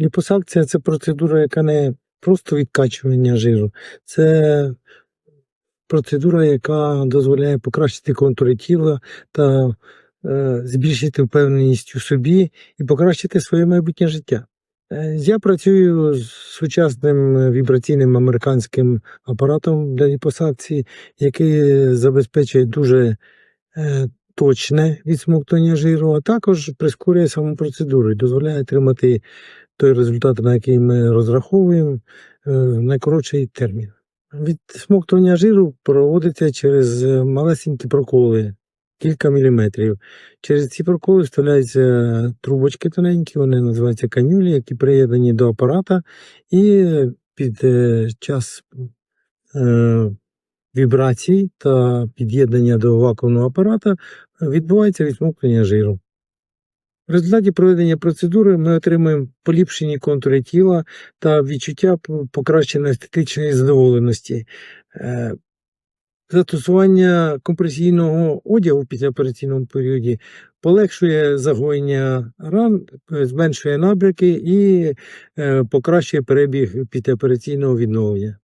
Ліпосакція це процедура, яка не просто відкачування жиру, це процедура, яка дозволяє покращити контури тіла та е, збільшити впевненість у собі і покращити своє майбутнє життя. Е, Я працюю з сучасним вібраційним американським апаратом для ліпосакції, який забезпечує дуже е, точне відсмоктування жиру, а також прискорює саму процедуру і дозволяє отримати той результат, на який ми розраховуємо, е, в найкоротший термін. Відсмоктування жиру проводиться через е, малесенькі проколи, кілька міліметрів. Через ці проколи вставляються трубочки тоненькі, вони називаються канюлі, які приєднані до апарата, і під е, час е, вібрацій та під'єднання до вакуумного апарата відбувається відсмоктування жиру. В результаті проведення процедури ми отримуємо поліпшені контури тіла та відчуття покращеної естетичної задоволеності. Е, Застосування компресійного одягу в післяопераційному періоді полегшує загоєння ран, е, зменшує набряки і е, покращує перебіг післяопераційного відновлення.